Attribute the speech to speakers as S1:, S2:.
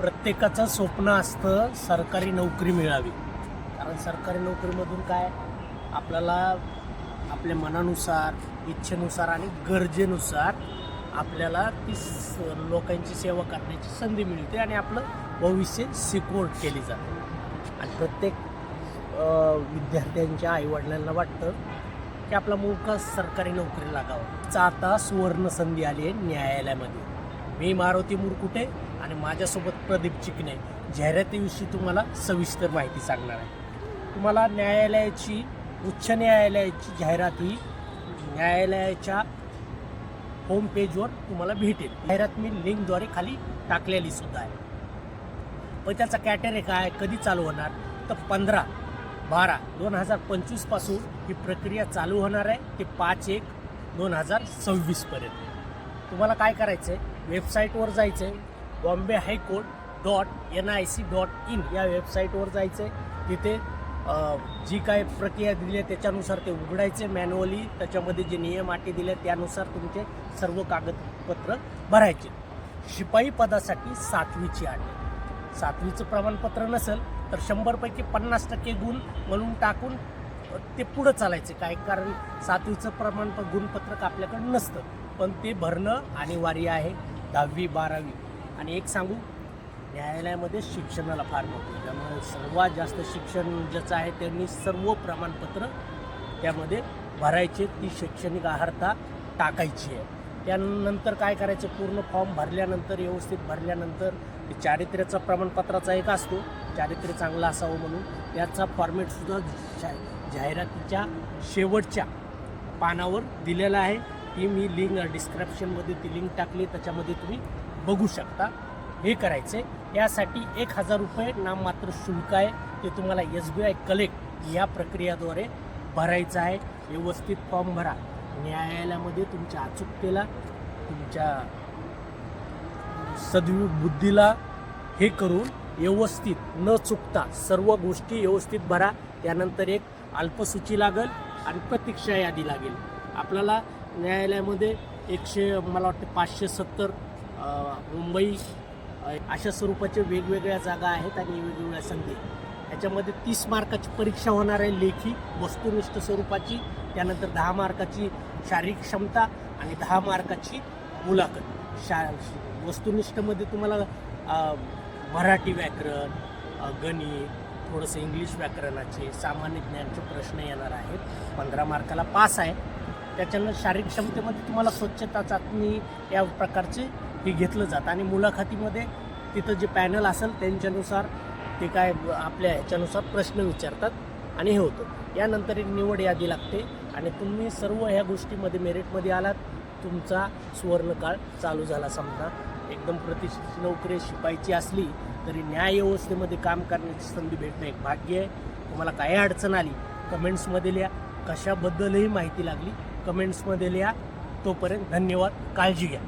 S1: प्रत्येकाचं स्वप्न असतं सरकारी नोकरी मिळावी. कारण सरकारी नोकरीमधून काय? आपल्याला आपल्या मनानुसार इच्छेनुसार आणि गरजेनुसार आपल्याला ती लोकांची सेवा करण्याची संधी मिळते आणि आपलं भविष्य सिक्युअर केली जाते. आणि प्रत्येक विद्यार्थ्यांच्या आईवडिलांना वाटतं की आपला मुलगा सरकारी नोकरी लागावं. आता सुवर्ण संधी आली आहे न्यायालयामध्ये. मी मारुती मुरकुटे आणि माझ्यासोबत प्रदीप चिकणे जाहिरातीविषयी तुम्हाला सविस्तर माहिती सांगणार आहे. तुम्हाला न्यायालयाची उच्च न्यायालयाची जाहिरात ही न्यायालयाच्या होम पेजवर तुम्हाला भेटेल. जाहिरात मी लिंकद्वारे खाली टाकलेली सुद्धा आहे. पण त्याचा कॅटेरे काय कधी चालू होणार? तर पंधरा बारा दोन हजार पंचवीसपासून ही प्रक्रिया चालू होणार आहे. ते पाच एक दोन हजार सव्वीसपर्यंत तुम्हाला काय करायचं आहे वेबसाईटवर जायचं आहे Bombay high court dot N I C dot in या वेबसाईटवर जायचं आहे तिथे जी काय प्रक्रिया दिली आहे त्याच्यानुसार ते उघडायचे मॅन्युअली. त्याच्यामध्ये जे नियम अटी दिले त्यानुसार तुमचे सर्व कागदपत्र भरायचे. शिपाई पदासाठी सातवीची अट सातवीचं प्रमाणपत्र नसेल तर शंभरपैकी पन्नास टक्के गुण म्हणून टाकून ते पुढं चालायचे. काय कारण? सातवीचं प्रमाणपत्र गुणपत्रक आपल्याकडे नसतं. पण ते भरणं अनिवार्य आहे. दहावी बारावी. आणि एक सांगू न्यायालयामध्ये शिक्षणाला फार महत्त्व त्यामुळे सर्वात जास्त शिक्षण ज्याचं आहे त्यांनी सर्व प्रमाणपत्र त्यामध्ये भरायचे ती शैक्षणिक आहारता टाकायची आहे. त्यानंतर काय करायचं पूर्ण फॉर्म भरल्यानंतर व्यवस्थित भरल्यानंतर चारित्र्याचा प्रमाणपत्राचा एक असतो. चारित्र्य चांगलं असावं म्हणून. त्याचा फॉर्मॅटसुद्धा जा जाहिरातीच्या शेवटच्या पानावर दिलेला आहे. ती मी लिंक डिस्क्रिप्शनमध्ये ती लिंक टाकली त्याच्यामध्ये तुम्ही बघू शकता. हे करायचं. आहे यासाठी एक हजार रुपये नाममात्र शुल्क आहे. ते तुम्हाला एस बी आय कलेक्ट या प्रक्रियाद्वारे भरायचं आहे. व्यवस्थित फॉर्म भरा. न्यायालयामध्ये तुमच्या अचूकतेला तुमच्या सद्बुद्धीला हे करून व्यवस्थित न चुकता सर्व गोष्टी व्यवस्थित भरा. त्यानंतर एक अल्पसूची लागेल आणि प्रतीक्षा यादी लागेल. आपल्याला न्यायालयामध्ये एकशे मला वाटतं पाचशे सत्तर मुंबई अशा स्वरूपाच्या वेगवेगळ्या जागा आहेत आणि वेगवेगळ्या संधी याच्यामध्ये तीस मार्काची परीक्षा होणार आहे लेखी वस्तुनिष्ठ स्वरूपाची त्यानंतर दहा मार्काची शारीरिक क्षमता आणि दहा मार्काची मुलाखत. शा वस्तुनिष्ठमध्ये तुम्हाला मराठी व्याकरण गणित थोडंसं इंग्लिश व्याकरणाचे सामान्य ज्ञानचे प्रश्न येणार आहेत. पंधरा मार्काला पास आहे. त्याच्यानं शारीरिक क्षमतेमध्ये तुम्हाला स्वच्छता चाचणी या प्रकारचे हे घेतलं जातं. आणि मुलाखतीमध्ये तिथं जे पॅनल असेल त्यांच्यानुसार ते काय आपल्या ह्याच्यानुसार प्रश्न विचारतात आणि हे होतं. यानंतर एक निवड यादी लागते आणि तुम्ही सर्व ह्या गोष्टीमध्ये मेरिटमध्ये आलात तुमचा सुवर्णकाळ चालू झाला. समजा एकदम प्रतिष्ठित नोकरी शिपायची असली तरी न्याय व्यवस्थेमध्ये काम करण्याची संधी भेटणं एक भाग्य आहे. तुम्हाला काही अडचण आली कमेंट्समध्ये लिहा. कशाबद्दलही माहिती लागली कमेंट्समध्ये लिहा. तोपर्यंत धन्यवाद काळजी घ्या.